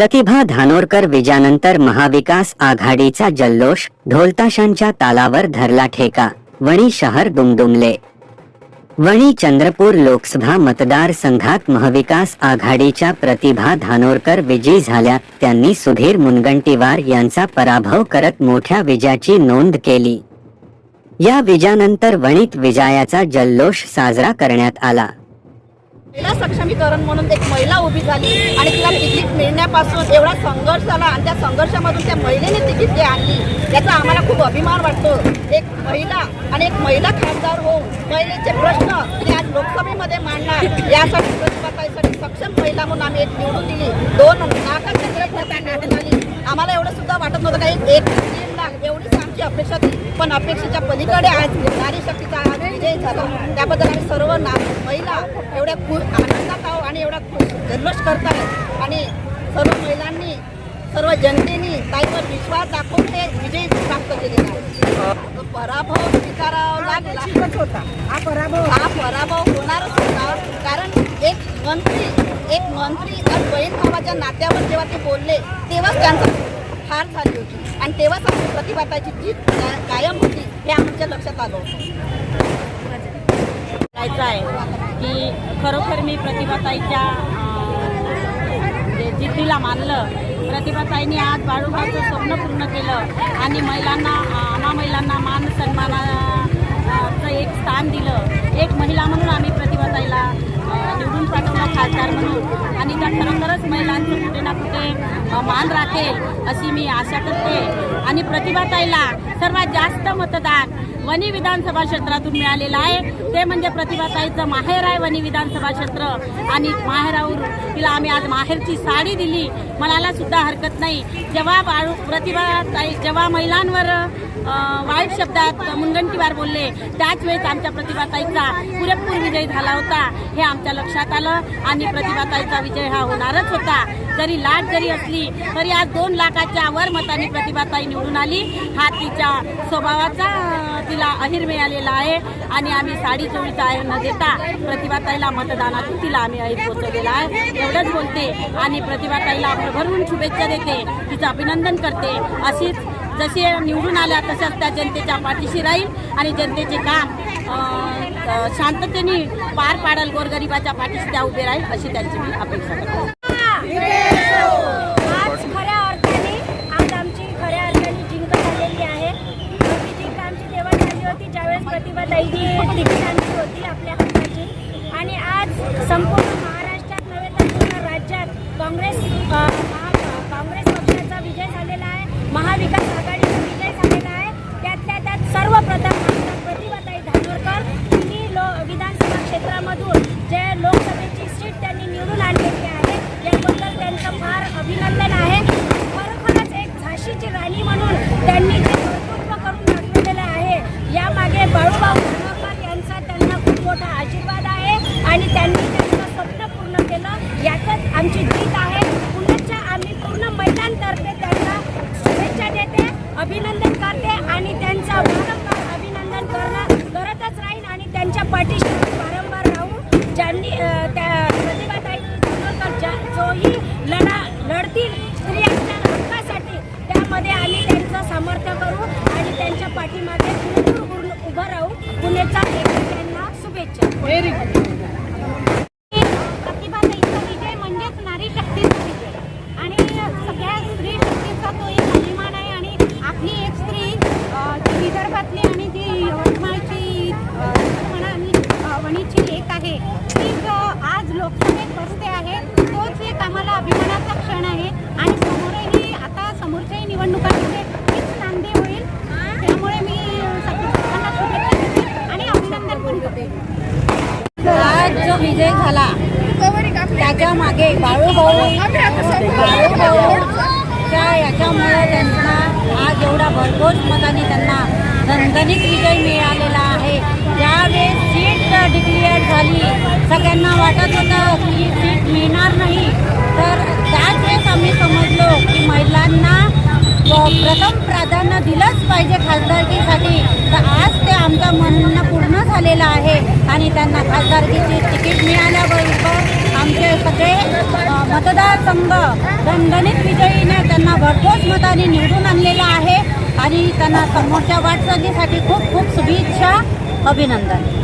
प्रतिभा धानोरकर विजयानंतर महाविकास आघाडीचा जल्लोष ढोलताशांच्या तालावर धरला ठेका वणी शहर दुमदुमले. वणी चंद्रपूर लोकसभा मतदारसंघात महाविकास आघाडीच्या प्रतिभा धानोरकर विजयी झाल्या त्यांनी सुधीर मुनगंटीवार यांचा पराभव करत मोठ्या विजयाची नोंद केली. या विजयानंतर वणीत विजयाचा जल्लोष साजरा करण्यात आला. महिला सक्षमीकरण म्हणून एक महिला उभी झाली आणि तिला तिकीट मिळण्यापासून एवढा संघर्ष झाला आणि त्या संघर्षामधून त्या महिलेने तिकीट जे आणली याचा आम्हाला खूप अभिमान वाटतो. एक महिला आणि एक महिला खासदार होऊन महिलेचे प्रश्न ते आज लोकसभेमध्ये मांडणार यासाठी प्रतिभाताईसाठी सक्षम महिला म्हणून आम्ही एक निवडून दिली. दोन लाखाच्या निवडून झाली. आम्हाला एवढं सुद्धा वाटत नव्हतं काही एक तीन लाख एवढीच आमची अपेक्षा होती. पण अपेक्षेच्या पलीकडे आज नारी शक्तीचा आज विजय झाला. त्याबद्दल आम्ही सर्व ना महिला एवढ्या खुश आनंदात आहो आणि एवढा जल्लोष करतायत आणि सर्व महिलांनी सर्व जनतेने ताईवर विश्वास दाखवून ते विजय प्राप्त केलेला आहे. पराभव स्वीकारावा लागला. होता. हा पराभव हा पराभव होणारच होता कारण एक मंत्री एक मंत्री आणि बहीण भावाच्या नात्यावर जेव्हा ते बोलले तेव्हाच त्यांचा हार झाली होती. आणि तेव्हाच आमची प्रतिभाताची जीत कायम होती हे आमच्या लक्षात आलं होतं. करायचं आहे. की खरोखर मी प्रतिभाताईच्या जिद्दीला मानलं प्रतिभाताईने आज बाळूभाऊचं स्वप्न पूर्ण केलं आणि महिलांना आम्हा महिलांना मान सन्मानाचं एक स्थान दिलं. एक महिला म्हणून आम्ही प्रतिभाताईला निवडून पाठवलं खासदार म्हणून. आणि त्या खरोखरच महिलांचं कुठे ना कुठे मान राखेल अशी मी आशा करते. आणि प्रतिभाताईला सर्वात जास्त मतदान वनी विधानसभा क्षेत्रातून मिळालेलं आहे. ते म्हणजे प्रतिभाताईचं माहेर आहे वनी विधानसभा क्षेत्र. आणि माहेरावर तिला आम्ही आज माहेरची साडी दिली. मनाला सुद्धा हरकत नाही. जेव्हा बाळू प्रतिभाताई जेव्हा महिलांवर वाईट शब्दात मुनगंटीवार बोलले त्याच वेळेस आमच्या प्रतिभाताईचा पुरेपूर विजय झाला होता. हे आमच्या लक्षात आलं आणि प्रतिभाताईचा विजय हा होणारच होता जरी लाट जरी असली तरी आज दोन लाखाच्या वर मतांनी प्रतिभाताई निवडून आली. हा तिच्या स्वभावाचा तिला अहिर मिळालेला आहे आणि आम्ही साडी चोळीचा आहे न देता प्रतिभाताईला मतदानातून तिला आम्ही अहिर पोचवलेला आहे. एवढंच बोलते आणि प्रतिभाताईला भरभरून शुभेच्छा देते. तिचं अभिनंदन करते. अशीच जसे निवडून आल्या तशाच त्या जनतेच्या पाठीशी राहील आणि जनतेचे काम शांततेने पार पाडल गोरगरिबाच्या पाठीशी त्या उभे राहील अशी त्यांची मी अपेक्षा करते आज खऱ्या अर्थाने आज आमची खऱ्या अर्थाने जिंक झालेली आहे ती जिंक आमची तेव्हा झाली होती ज्यावेळेस प्रतिभाताईची जी आणली होती आपल्या हक्काची आणि आज संपूर्ण महाराष्ट्रात नव्हे तर पूर्ण राज्यात काँग्रेस काँग्रेस पक्षाचा विजय झालेला आहे. महाविकास आघाडीचा विजय झालेला आहे. त्यातल्या त्यात सर्वप्रथम आमदार प्रतिभाताई धानोरकर तिन्ही लो विधानसभा क्षेत्रामधून जे लोकसभेची सीट त्यांनी निवडून आणलेली आहे याबद्दल त्यांचं फार अभिनंदन आहे. खरोखरच एक झाशीची राणी म्हणून त्यांनी बाळूभाऊ धानोरकर यांचा त्यांना खूप मोठा आशीर्वाद आहे आणि त्यांनी त्यांचं स्वप्न पूर्ण केलं याचंच आमची जीत आहे. पुण्याच्या आम्ही पूर्ण मैदानतर्फे त्यांना शुभेच्छा देते अभिनंदन करते आणि त्यांचा वारंवार अभिनंदन करणं करतच राहीन आणि त्यांच्या पाठीशी वारंवार राहू. ज्यांनी त्या प्रतिभाताई धानोरकर जोही लढा लढतील स्त्रियांच्या हक्कासाठी त्यामध्ये आम्ही त्यांचं सामर्थ्य करू आणि त्यांच्या पाठीमागे पुरेपूर उर- उभं राहू पुण्याचा एक त्यांना व्हेरी प्रतिभाताईचा आणि सगळ्या स्त्री शक्तीचा तो एक अभिमान आहे आणि आपली एक स्त्री विदर्भातली आणि म्हणा आणि वणीची एक आहे. आज आहे. तोच एक आम्हाला अभिमानाचा क्षण आहे. आणि समोरही आता समोरच्याही निवडणुकांमध्ये हीच नांदी होईल त्यामुळे मी सगळ्यांना शुभेच्छा देते आणि अभिनंदन पण करते आज जो विजय झाला त्याच्यामागे बाळूभाऊ याच्यामुळे त्यांना आज एवढा भरघोस मताने त्यांना दणदणीत विजय मिळालेला आहे. ज्यावेळेस सीट डिक्लेअर झाली सगळ्यांना वाटत होतं की सीट मिळणार नाही. तर त्याच वेळेस आम्ही समजलो की महिलांना प्रथम प्राधान्य दिलंच पाहिजे खासदारकीसाठी. तर आज ते आमचं म्हणणं पूर्ण झालेलं आहे आणि त्यांना खासदारकीची तिकीट मिळाल्याबरोबर आमचे सगळे मतदारसंघ दणदणीत विजयीनं त्यांना भरघोस मताने निवडून आणलेला आहे आणि त्यांना समोरच्या वाटचालीसाठी खूप खूप शुभेच्छा अभिनंदन.